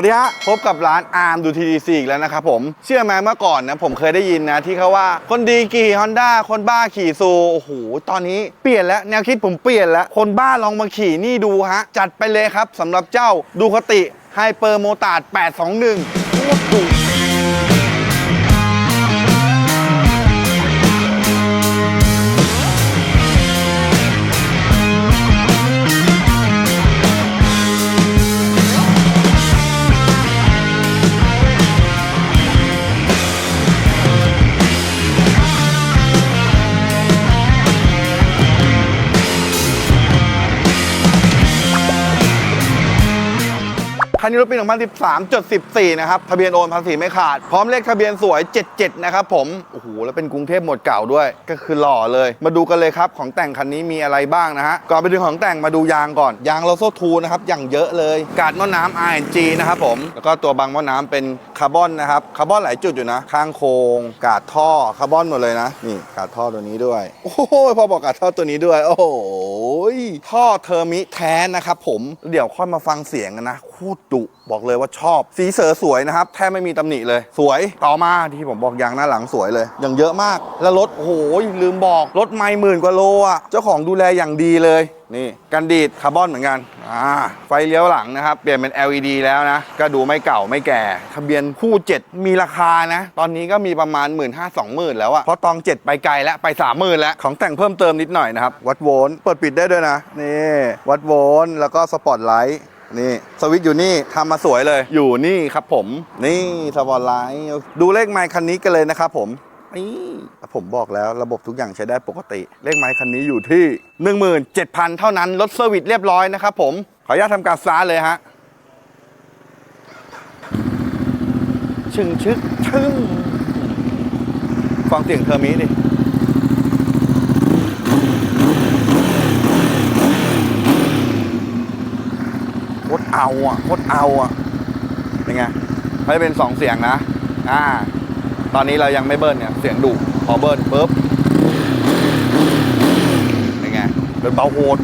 วัสดีฮะพบกับร้านอาร์มดูทีดีซีอีกแล้วนะครับผมเชื่อไหมเมื่อก่อนนะผมเคยได้ยินนะที่เขาว่าคนดีขี่ฮอนด้าคนบ้าขี่ซูโอ้โหตอนนี้เปลี่ยนแล้วแนวคิดผมเปลี่ยนแล้ว คนบ้าลองมาขี่นี่ดูฮะ จัดไปเลยครับสำหรับเจ้าดูคติไฮเปอร์โมตาร์ด821โคตรดุ คันนี้รถปี 2013.14 นะครับ ทะเบียนโอนภาษีไม่ขาด พร้อมเลขทะเบียนสวย 77 นะครับผม โอ้โห แล้วเป็นกรุงเทพหมดเก่าด้วย ก็คือหล่อเลย มาดูกันเลยครับ ของแต่งคันนี้มีอะไรบ้างนะฮะ ก่อนไปดูของแต่งมาดูยางก่อน ยางโลโซทูนะครับ อย่างเยอะเลย กาดหม้อน้ำ RNG นะครับผม แล้วก็ตัวบางหม้อน้ำเป็นคาร์บอนนะครับ คาร์บอนหลายจุดอยู่นะ ข้างโครงกาดท่อ คาร์บอนหมดเลยนะ นี่กาดท่อตัวนี้ด้วย โอ้โห พอบอกกาดท่อตัวนี้ด้วย โอ้โห ท่อเทอร์มิแท้นะครับผม เดี๋ยวค่อยมาฟังเสียงกันนะ ตรดุบอกเลยว่าชอบ สีเสือสวยนะครับ แทบไม่มีตำหนิเลย สวยต่อมาที่ผมบอกยางหน้าหลังสวยเลย อย่างเยอะมาก แล้วรถโอ้โหลืมบอก รถไม่หมื่นกว่าโลอะ เจ้าของดูแลอย่างดีเลยนี่กันดีดคาร์บอนเหมือนกันอ่าไฟเลี้ยวหลังนะครับ เปลี่ยนเป็น LED แล้วนะ ก็ดูไม่เก่าไม่แก่ ทะเบียนคู่ 7 มีราคานะ ตอนนี้ก็มีประมาณ 1 5 0 0 0 2 0,000แล้วอะเพราะตอง 7 ไปไกลแล้ว ไป 30,000แล้ว ของแต่งเพิ่มเติมนิดหน่อยนะครับ วัดโวลต์เปิดปิดได้ด้วยนะ นี่ วัดโวลต์แล้วก็สปอตไลท์ นี่สวิตช์อยู่นี่ทำมาสวยเลย อยู่นี่ครับผม นี่สปอตไลท์ดูเลขไมค์คันนี้กันเลยนะครับผมนี่ผมบอกแล้วระบบทุกอย่างใช้ได้ปกติ เลขไมค์คันนี้อยู่ที่ 17,000 เท่านั้นรถเซอร์วิสเรียบร้อยนะครับผม ขออนุญาตทำการสตาร์ทเลยฮะชึงชึกชึ่งฟังเสียงเทอร์มิดิ โคตร เอาอะโคตรเอาอะเป็นไงเขาจะเป็นสองเสียงนะ อ่า ตอนนี้เรายังไม่เบิ้ลเนี่ย เสียงดุพอเบิ้ลปุ๊บเป็นไงเป็นเบาโหด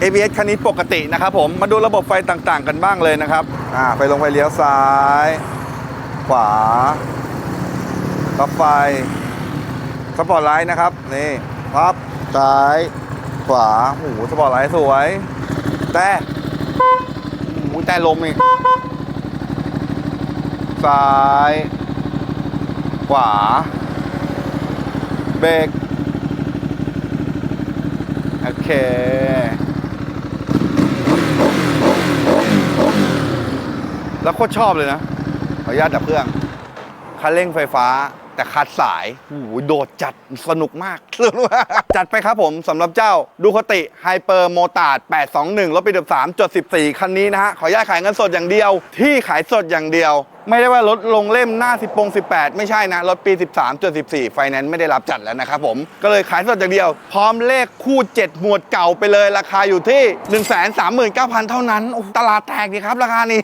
ABS คันนี้ปกตินะครับผม มาดูระบบไฟต่างๆกันบ้างเลยนะครับ อ่า ไฟลงไฟเลี้ยวซ้าย ขวาตับไฟสปอร์ตไลท์นะครับ นี่พับซ้าย ขวาโอ้โหสปอร์ตไลท์สวย แต่โอ้แต่ลมอีกซ้าย ขวา เบรกโอเคแล้วโคตรชอบเลยนะขออนุญาตดับเครื่องคันเร่งไฟฟ้า แต่คัดสายโอ้โหโดดจัดสนุกมากเลยว่าจัดไปครับผมสำหรับเจ้าดูคติไฮเปอร์โมตาร์ด821รถปี13จด14 คันนี้นะฮะ ขออนุญาตขายเงินสดอย่างเดียว ที่ขายสดอย่างเดียว ไม่ได้ว่ารถลงเล่มหน้า 10ปง18 ไม่ใช่นะรถปี 13จด14 ไฟแนนซ์ไม่ได้รับจัดแล้วนะครับผม ก็เลยขายสดอย่างเดียว พร้อมเลขคู่ 7 หมวดเก่าไปเลยราคาอยู่ที่ 139,000 เท่านั้นโอ้ตลาดแตกดีครับราคานี้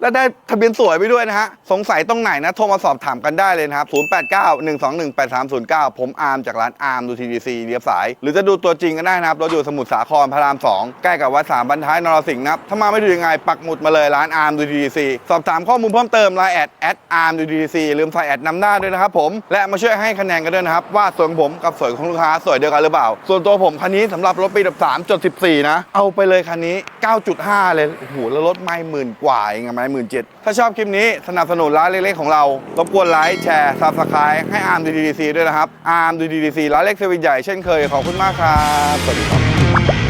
แล้วได้ทะเบียนสวยไปด้วยนะฮะ สงสัยตรงไหนนะ โทรมาสอบถามกันได้เลยนะครับ 0891218309 ผมอาร์มจากร้านอาร์มดูทีดีซีเรียบสาย หรือจะดูตัวจริงก็ได้นะครับเราอยู่สมุทรสาครพระราม 2 ใกล้กับวัดสามบรรทายนรสิงห์นะครับถ้ามาไม่ถูกยังไงปักหมุดมาเลยร้านอาร์มดูทีดีซีสอบถามข้อมูลเพิ่มเติมไลน์แอดแอดอาร์มดูทีดีซีลืมใส่แอดนำหน้าด้วยนะครับผมและมาช่วยให้คะแนนกันด้วยนะครับ ว่าสวยของผมกับสวยของลูกค้าสวยเดียวกันหรือเปล่า ส่วนตัวผมคันนี้สำหรับรถปี13จด14 นะ เอาไปเลยคันนี้ 9.5 เลยโอ้โหแล้วรถไม่หมื่นกว่าเองอะไม่หมื่นเจ็ดถ้าชอบคลิปนี้สนับสนุนร้านเล็กๆของเรารบกวนไลค์แชร์ซับสไครต์ให้อาร์มดูทีดีซีด้วยนะครับอาร์มดูทีดีซีร้านเล็กเซเว่นใหญ่เช่นเคยขอบคุณมากครับสวัสดีครับ